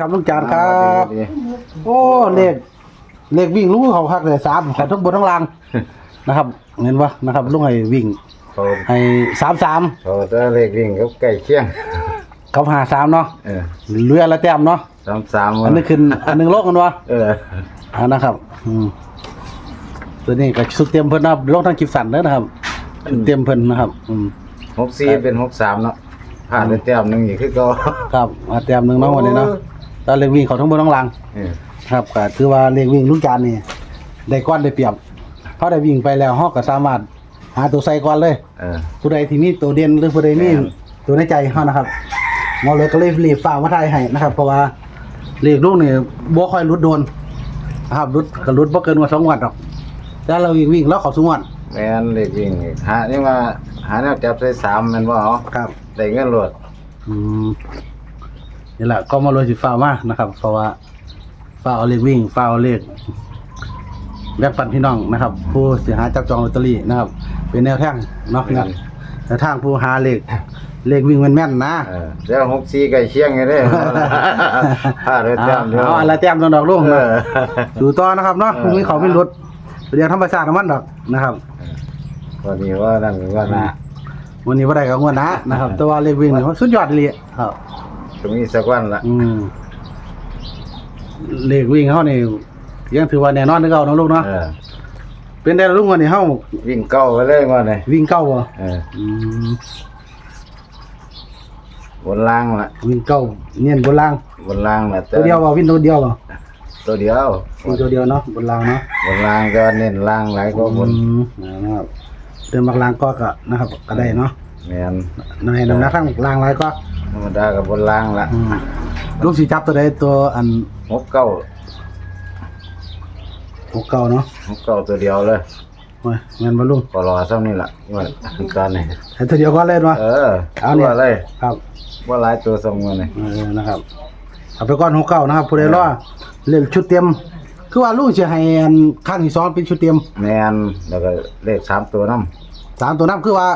ครับลุงจานครับ ดีโอ้เลขเลขวิ่งลุงเขาคักเลยสามเขาทั้งบนทั้งล่างนะครับเห็นปะนะครับลุงให้วิ่งเขาให้สามสามเขาจะเลขวิ่งเขาใกล้เคียง เขาหาสามเนาะเออเรือละแต้มเนาะสามสามอันนี้ขึ้นอันหนึ่งโลกกันวะเอออ่านะครับอืมตัวนี้ก็สุดเต็มเพิ่นนะครับลงทางกิฟสันเด้อนะครับสุดเต็มเพิ่นนะครับ อืมหกสี่เป็นหกสามเนาะผ่านไปแต้มหนึ่งอีกคือก็ ครับมาแต้มหนึ่งเนาะวันนี้เนาะตอ นเลขวิ่งเขาทั้งบนทั้งล่างเออครับก็ถือว่าเลขวิ่งลุงจานนี่ได้ก้อนได้เปรียบเขาได้วิ่งไปแล้วเฮาก็สามารถ หาตัวใส่ก่อนเลย เออ ผู้ใดที่มีตัวเด่นหรือผู้ใดมีแม่นตัวในใจเฮานะครับเงาเลยก็เลยรีบฝากมาทายให้นะครับ เพราะว่าเลขลูกนี่บ่ค่อยหลุดโดนนะครับหลุดก็หลุดบ่เกินกว่า2งวันหรอกแต่เราวิ่งวิ่งแล้วเข้าสู่งวันแม่นเลขวิ่งอีกหานี่ว่าหาแนวจับใส่สามแมันว่าเอาครับ ได้เงินโหลดอืม นี่แหละก็มาเลยสิฟ้ากมานะครับ เพราะว่าฟ้ากเอาเลขวิ่งฟ้ากเอาเลขแบ่งปันพี่น้องนะครับ ผู้เสียหาจับจองลอตเตอรี่นะครับ เป็นแนวทางเนาะนะแนวทางผู้หาเลขเลขวิ่งแม่นๆนะเออแล้วหกสี่ใกล้เคียงไงเด้ผ่านไปแต้มเดียวเอาอะไรแต้มดอกๆลุงเอนะอดูต่อนะครับเนาะเออพรุ่งนี้เขาไม่ลดเรียนธรรมชาติน้ำมันดอกนะครับวันนี้ว่านั่นว่านะวันนี้ว่าได้กับงวดนะนะครับ แต่ว่าเลขวิ่งนี่มันสุดยอดเลยครับ ตรงนี้สักวันละอืมเลขวิ่งเขานี่ยังถือว่าแน่นอนนึกเอาเนาะลูกเนาะเออเป็นได้แล้วลุงวันนี้เฮาวิ่งเก้าไปเลยว่าเลยวิ่งเก้าบ่เอออืมบนล่างละวิ่งเก้าเนียนบนล่างบนล่างละตัวเดียวบ่วิ่งตัวเดียวบ่ตัวเดียววิ่งตัวเดียวเนาะบนล่างเนาะบนล่างก็เน้นล่างหลายก็บนอืมนะครับเดินบักล่างก็ก็นะครับก็ได้เนาะ แม่นในนำหน้าทั้งล่างหลายก็ธรรมดากับบนล่างละอืมลูกสิจับตัวใดตัวอันหกเก้าหกเก้าเนาะหกเก้าตัวเดียวเลยโอ้ยเงินบ่ลุงก็รอซ้ำนี่ละว่าตอนนี้ให้ตัวเดียวก็เล่นวะเออเอาเนี่ยตัวเลยครับว่าหลายตัวซ้ำกันเลยเออนะครับเอาไปก้อนหกเก้านะครับผู้ใดรอเล่นชุดเต็มคือว่าลูกจะให้อันข้างที่สองเป็นชุดเต็มแม่นแล้วก็เลขสามตัวน้สามตัวนั้นคือว่า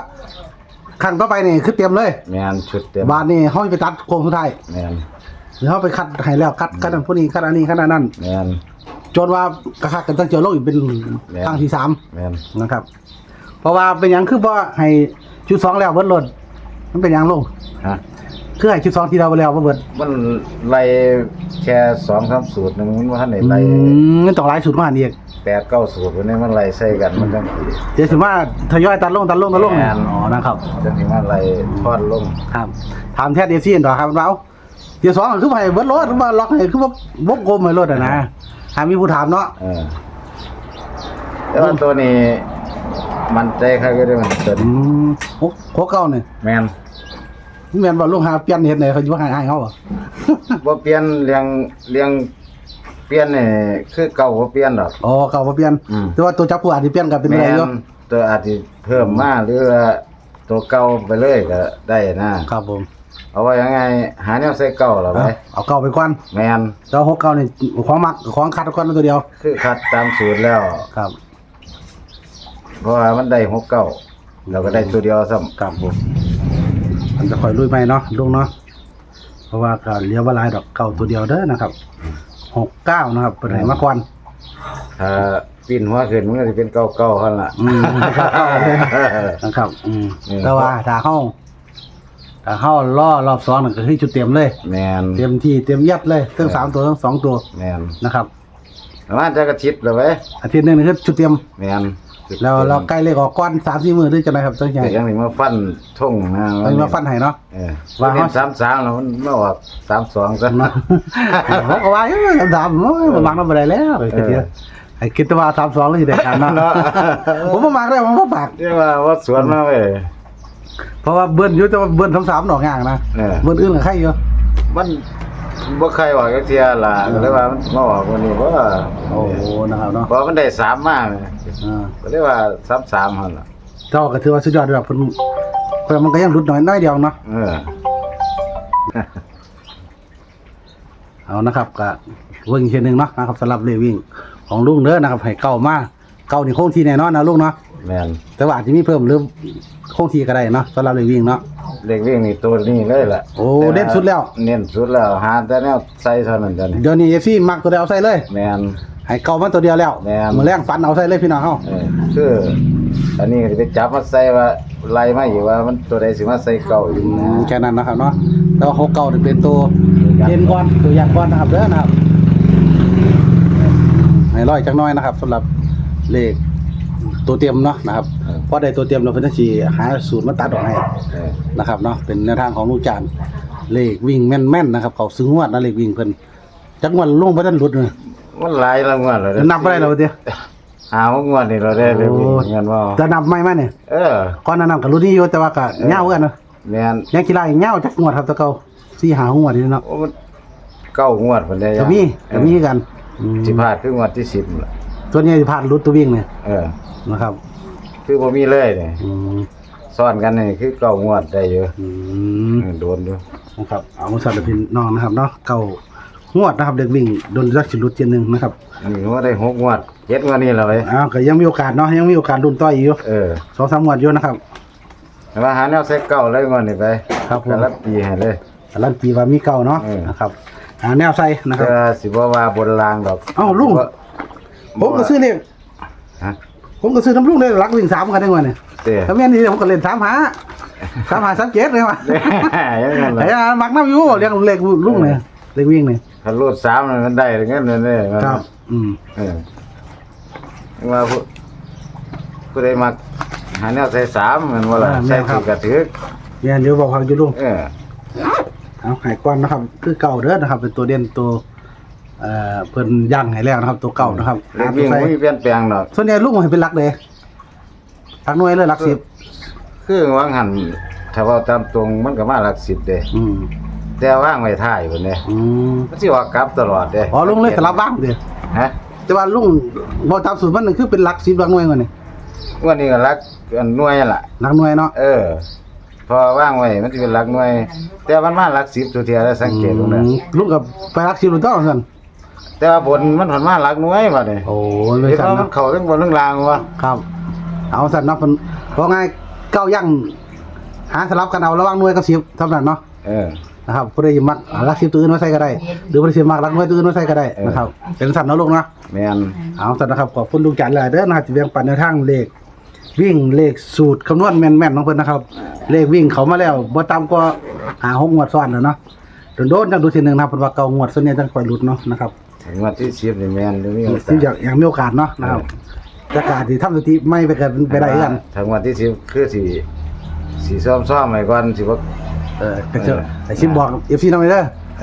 ขั้นต่อไปนี่คือเตรียมเลยำแม่นชุดเต็มบาทนี่เขาไปตัดโค้งสุดท้ายแม่นหรือเขาไปคัดให้แล้วคัดคัดอันพวกนี้คัดอันนี้คัดอันนั้นแม่นจนว่ากระคักกันตั้งเจอโลกอีกเป็นแม่นครั้งที่สามแม่นนะครับ เพราะว่าเป็นอย่างคือว่าให้ชุดสองแล้วเบิดหล่นมันเป็นอย่างลงฮะคือให้ชุดสองที่เราไปแล้วบ่เบิดมันไล่แค่สองสามสูตรหนึงมันว่าท่านไหนอืไล่มมันต้องหลายชุดมาอันอีก แปดเก้าสูตรวันนี้มันไล่ใส่กันมันจังสิเดี๋ยวถือว่าทยอยตัดลงตัดลงตัดลงเนี่ยแม่นอ๋อนะครับจะมีมาไล่ทอดลงครับถามแท้เดซี่ต่อครับเราเดี๋ยวสองคือให้เบิดรถมาล็อกให้คือว่าวงกลมให้รถอะนะถามมีผู้ถามเนาะเออแต่ว่าตัวนี้ มันใจใครก็ได้มันตัวอืนี้มโคโคเก้าเนี่ยแมนแม่นบ่ลุงหาเปลี่ยนเฮ็ดไหนเขาอยู่ให้ให้เขาบ่บ่เปลี่ยนเลี้ยงเลี้ยง เปลี่ยนนี่คือเก่าบ่เปลี่ยนดอก อ๋อเก่าบ่เปลี่ยน อืม แต่ว่าตัวจับผู้อาจสิเปลี่ยนก็เป็นแมไปได้อยู่นตัวอาจจะเพิ่มมาหรือว่าตัวเก่าไปเลยก็ได้นะครับผมเอาไว้ยังไง หาแนวใส่เก่าหรอไปเอาเอาเก่าไปก่อนแมนเจ้าหกเก่านี่ของมักของคัดก่อนตัวเดียวคือคัดตามสูตรแล้ว ครับเพราะว่ามันได้หกเก้าเราก็ได้ตัวเดียวซ้ำครับผมมันจะค่อยลุยไปเนาะลุงเนาะเพราะว่าก็เหลียวว่าหลายดอกเก่าตัวเดียวเด้อนะครับ หกเก้านะครับเปิดให้มาก่อนถ้าปีนหัวขึ้นมันก็จะเป็นเก้าเก้าหั่นล่ะอืมเก้าเลยนะครับอืมอืมแต่ว่าถ้าเข้าถ้าเข้าล่อรอบสองนั่นก็คือจุดเต็มเลย แมนเต็มที่เต็มยัดเลยทั้งสามตัวทั้งสองตัวแมนนะครับประมาณจะกระชิดเลยไว้ยอาทิตย์หนึงนี่คือจุดเต็มแมน แล้วเราใกล้เลขออกก้อนสามสี่มือด้วยจะไหนครับจังใหญ่แต่ยังนี่มาฟันท่งนะเอามาฟันให้เนาะเออว่าว่าเขาเห็นสามสามแล้วมันมาออกสามสองซะเนาะผมก็ว่าเอ้ยสามๆโอ้ยมันมักน้ำอะไรแล้วไอ้เดียวไอ้คิดว่าสามสองแล้วสิได้กันเนาะเนาะผมบ่มักได้ผมบ่ปากเรียกว่าว่าสวนมาเว้ยเพราะว่าเบิ้ลอยู่แต่ว่าเบิ้ลสามสามดอกง่างนะเออเบิ้ลอื่นกับใครอยู่มัน บ่ใครออกจักเทียล่ะก็เลยว่ามันมาออกวันนี้ว่าโอ้โหนะครับเนาะเพราะมันได้สามมากอ่าก็เรียกว่าสามสามหั่นล่ะเจ้าก็ถือว่าสุดยอดแบบเพิ่นเพิ่นมันก็ยังรุดน้อยน้อยเดียวเนาะเออเอานะครับก็เวิ่งอีกทีหนึงเนาะนะครับสำหรับเลวิ่งของลุงเด้อนะครับให้เก่ามากเก่านี่คงที่แน่นอนนะลุงเนาะ แม่นแต่ว่าอาจจะมีเพิ่มหรือคงที่ก็ได้เนาะสำหรับเลวิ่งเนาะ เลขวิ่งนี่ตัวนี้เลยล่ะโอ้เด่นสุดแล้ว เน้นสุดแล้วหาแต่แนวใส่เท่านั้นจ้ะนี่เดี๋ยวนี้เอฟซีมักตัวเดียวเอาใส่เลยแม่นให้เก่ามันตัวเดียวแล้วแม่น มือแรงฟันเอาใส่เลยพี่น้องเฮาเออคืออันนี้ก็สิไปจับมาใส่ว่าไล่มาอยู่ว่ามันตัวใดสิมาใส่เก่าอยู่อืนะ มแค่นั้นนะครับเนาะแต่ว่าหกเก่านี่เป็นตัวเด่นก่อนตัวอย่างก่อนนะครับเด้อนะครับให้ร้อยจักหน้อยนะครับสำหรับเลข ตัวเตรียมเนาะนะครับพอได้ตัวเตรียมเราเพิ่นจะสิหาสูตรมาตัดออกให้เออนะครับเนาะเป็นแนวทางของลูกจานเลขวิ่งแม่นๆนะครับเขาซื้องวดนะเลขวิ่งเพิ่นจักงวดลงบ่ทันหลุดเลยมันหลายละงวดแล้วนับบ่ได้แล้วเด้อหาว่างวดนี่เราได้เลยโอ้เงินว่าจะนับไม่มาเนี่ยเออก่อนหนานั้นก็รู้นี่อยู่แต่ว่าก็เหงากันเนาะแม่นยังกีฬาอีกเหงาจักงวดครับแตะเก่าสี่หางวดนี่เนาะโอ้มันเก้างวดพุ่นได้ก็มีก็มีกันอืมสิพลาดคืองวดที่10ล่ะ ส่วนใหญ่สิผ่านรุดตัววิ่งเนี่ยเออ นะครับคือบ่มีเลยนี่อืมซ้อนกันนี่คือเก้างวดได้อยู่อืมเออโดนอยู่นะครับเอามาสั่นพี่น้องนะครับเนาะเก่างวดนะครับเด็กวิ่งโดนจักสิรุดเทียนหนึงนะครับอันนี้ว่าได้หกงวดเจ็ดงวดนี่แล้วเว้ยอ้าวก็ยังมีโอกาสเนาะยังมีโอกาสรุ่นต่ออีกอยู่เออสองสามงวดอยู่นะครับ แต่ว่าหาแนวใส่เก่าเลยงวดนี่ไปครับผมการันตีให้เลย การันตีว่ามีเก่าเนาะเออ นะครับหาแนวใส่นะครับแต่สิบ่ว่าบนรางดอกเอ้าลุงบ่ ผมก็ซื้อเลขฮะผมก็ซื้อน้ำลุงเลยหลักวิ่งสามกันได้วันเนี่ยเต้ถ้าแม่นนี่ผมก็เล่นสามหาสามหาสามเจ็ดเลยว่ะยังไงไอ้ล่ะอะมักน้ำอยู่เรียกเลขลุงเนี่ยเลขวิ่งเนี่ยคันรูดสามมันได้เงินนั่นเด้มันครับ อืมเออว่าผู้ผู้ใดมักหาแนวใส่สามมันว่าล่ะใส่ถือกระถือเนี่ยเดี๋ยวบอกความอยู่ลุงเออเอาหายก้อนนะครับ คือเก่าเด้อนะครับ เป็นตัวเด่นตัว เอ่อเพิ่นย่างให้แล้วนะครับ ตัวเก่านะครับเล็กวิ่งหาตัวบ่ใส่มีเปลี่ยนแปลงดอกส่วนใหญ่ลุงให้เป็นหลักเลยหลักหน่วยเลยหลักสิบคือวางหันถ้าเว่าตามตรงมันก็มาหลักสิบเด้อืมแต่ว่างไว้ท้ายพุ่นเด้อืมมันสิว่ากลับตลอดเด้อ๋อลุงเลยสลับบ้างเด้อฮะแต่ว่าลุงบอตามสูตรมันนึงคือเป็นหลักสิบหลักหน่วยมันนี่วันนี้ก็หลักอันหน่วยนั่นล่ะ หลักหน่วยเนาะ เออ พอว่างไว้มันสิเป็นหลักหน่วย แต่มันมาหลักสิบตัวเทียแล้วสังเกตดูนะอืมลุงกับไปหลักสิบหรือต้องกัน แต่ว่าบนมันผ่านมาหลักหน่วยบัดนี้โอ้ยไม่เห็นสั่นว่ามัเนาะนเข้าทั้งบนทั้งล่างวะครับ เอาสั่นเนาะเพิ่นเพราะไงเก้าย่างหาสลับกันเอาระหว่างหน่วยกับสิบเท่านั้นเนาะเออ นะครับผู้ใดมักหลักสิบตัวอื่นมาใส่ก็ได้ หรือผู้ใดสิมักหลักหน่วยตัวอื่นมาใส่ก็ได้เออ นะครับ เป็นสั่นเนาะลุงเนาะ แม่นเอาสั่นนะครับขอบคุณลุงจันทร์หลายเด้อนะครับที่แบ่งปันในทางเลข วิ่งเลขสูตรคำนวณแม่นๆของเพิ่นนะครับ เลขวิ่งเขามาแล้วบ่ต่ำกว่าหาหกงวดซ้อนแล้วเนาะโดนๆจังดูทีหนึงนะครับเพิ่นว่าเก่างวดส่วนใหญ่จังค่อยหลุดเนาะนะครับถึ งวันที่สิบนี่แม่นตรงนี้ที่อยากอยากมีโอกาสเนาะนะครับจะกาสที่ทำสติไม่ไปเกิดไปได้กันถึงวันที่สิบคือสิสิซ้อมๆไว้ก่อนสิบ่เออก็จะไอ้ชิมบอกเอฟซีน้องเด้อเอ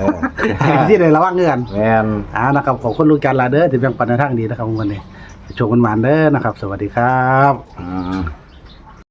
อที่ได้ระวังเงื่อนแม่นอ่านะครับขอบคุณลุงจันทร์ลาเด้อที่แบ่งปันในทางดีนะครับวันนี้โชคกันหมานเด้อนะครับ สวัสดีครับ อืม